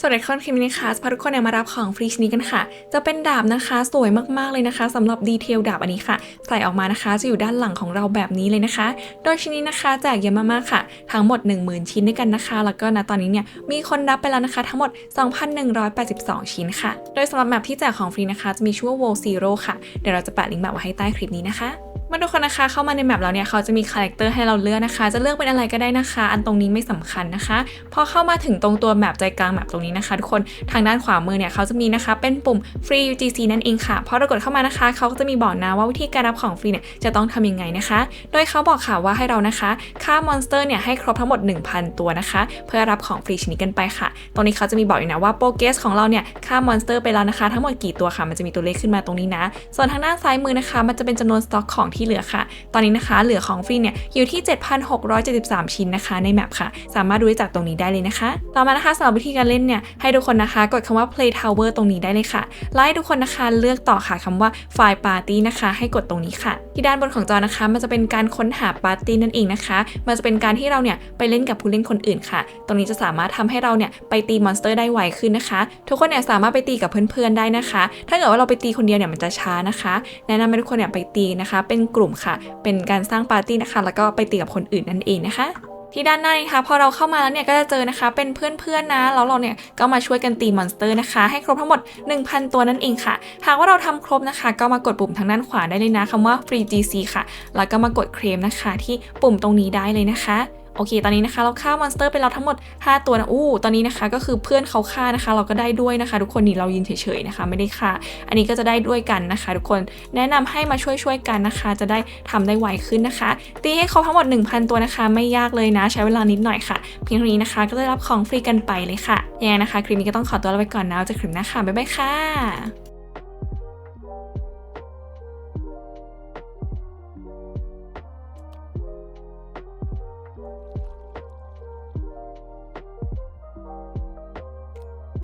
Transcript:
สวัสดีค่ะคลิปนี้นะคะพาทุกคนเนี่ยมารับของฟรีชนี้กันค่ะ จะเป็นดาบนะคะสวยมากๆเลยนะคะสำหรับดีเทลดาบอันนี้ค่ะ ใส่ออกมานะคะจะอยู่ด้านหลังของเราแบบนี้เลยนะคะ โดยชิ้นนี้นะคะแจกเยอะมากๆค่ะ ทั้งหมด 10,000 ชิ้นด้วยกันนะคะ แล้วก็ณตอนนี้เนี่ยมีคนรับไปแล้วนะคะ ทั้งหมด 2,182 ชิ้นค่ะ โดยสำหรับแมปที่แจกของฟรีนะคะ จะมีชื่อว่า World Zero ค่ะ เดี๋ยวเราจะแปะลิงก์แบบไว้ให้ใต้คลิปนี้นะคะ มาดูคนนะคะเข้ามาในแมปแล้วเนี่ยเขาจะมีคาแรคเตอร์ให้เราเลือกนะคะ จะเลือกเป็นอะไรก็ได้นะคะ อันตรงนี้ไม่สำคัญนะคะ พอเข้ามาถึงตรงตัวแมปใจกลางแมปตรงนี้นะคะ ทุกคนทางด้านขวามือเนี่ยเขาจะมีนะคะ เป็นปุ่ม free UGC นั่นเองค่ะพอเรากดเข้ามานะคะเขาก็จะมีบอกนะว่าวิธีการรับของฟรีเนี่ยจะต้องทำยังไงนะคะ โดยเขาบอกค่ะว่าให้เรานะคะฆ่ามอนสเตอร์เนี่ยให้ครบทั้งหมด 1,000 ตัวนะคะ เพื่อรับของฟรีชนิดกันไปค่ะ ตรงนี้เขาจะมีบอกอยู่นะว่าโปรเกสของเราเนี่ยฆ่ามอนสเตอร์ไปแล้วนะคะ ทั้งหมดกี่ตัวค่ะมันจะมีตัวเลขขึ้นมาตรงนี้นะ ส่วนทางด้านซ้ายมือนะคะ มันจะเป็นจำนวนสต็อกของที่เหลือค่ะ ตอนนี้นะคะเหลือของฟรีเนี่ยอยู่ที่ 7,673 ชิ้นนะคะในแมปค่ะ สามารถดูได้จากตรงนี้ได้เลยนะคะ ต่อมานะคะสำหรับวิธีการเล่นเนี่ยให้ทุกคนนะคะ กดคำว่า play tower ตรงนี้ได้เลยค่ะไลค์ทุกคนนะคะเลือกต่อค่ะคำว่า file party นะคะ ให้กดตรงนี้ค่ะ ที่ด้านบนของจอนะคะ มันจะเป็นการค้นหาปาร์ตี้นั่นเองนะคะ มันจะเป็นการที่เราเนี่ยไปเล่นกับผู้เล่นคนอื่นค่ะ ตรงนี้จะสามารถทำให้เราเนี่ยไปตีมอนสเตอร์ได้ไวขึ้นนะคะ ทุกคนเนี่ยสามารถไปตีกับเพื่อนๆได้นะคะ ถ้าเกิดว่าเราไปตีคนเดียวเนี่ยมันจะช้านะคะ แนะนำให้ทุกคนเนี่ยไปตีนะคะ เป็นกลุ่มค่ะ เป็นการสร้างปาร์ตี้นะคะ แล้วก็ไปตีกับคนอื่นนั่นเองนะคะ ที่ด้านหน้านะคะพอเราเข้ามาแล้วเนี่ยก็จะเจอนะคะเป็นเพื่อนๆนะแล้วเราเนี่ยก็มาช่วยกันตีมอนสเตอร์นะคะ ให้ครบทั้งหมด 1,000 ตัวนั่นเองค่ะ หากว่าเราทำครบนะคะ ก็มากดปุ่มทางด้านขวาได้เลยนะคำว่า free GC ค่ะ แล้วก็มากดเคลมนะคะ ที่ปุ่มตรงนี้ได้เลยนะคะ โอเค ตอนนี้นะคะเราฆ่ามอนสเตอร์ไปแล้วทั้งหมด 5 ตัวนะ อู้ ตอนนี้นะคะก็คือเพื่อนเขาฆ่านะคะ เราก็ได้ด้วยนะคะ ทุกคนนี่เรายืนเฉยๆนะคะ ไม่ได้ฆ่า อันนี้ก็จะได้ด้วยกันนะคะ ทุกคน แนะนำให้มาช่วยๆกันนะคะ จะได้ทำได้ไวขึ้นนะคะ ตีให้ครบทั้งหมด 1,000 ตัวนะคะ ไม่ยากเลยนะ ใช้เวลานิดหน่อยค่ะ เพียงเท่านี้นะคะ ก็ได้รับของฟรีกันไปเลยค่ะยังไงนะคะ คลิปนี้ก็ต้องขอตัวลาไปก่อนนะเจอกันคลิปหน้าค่ะ บ๊ายบายค่ะ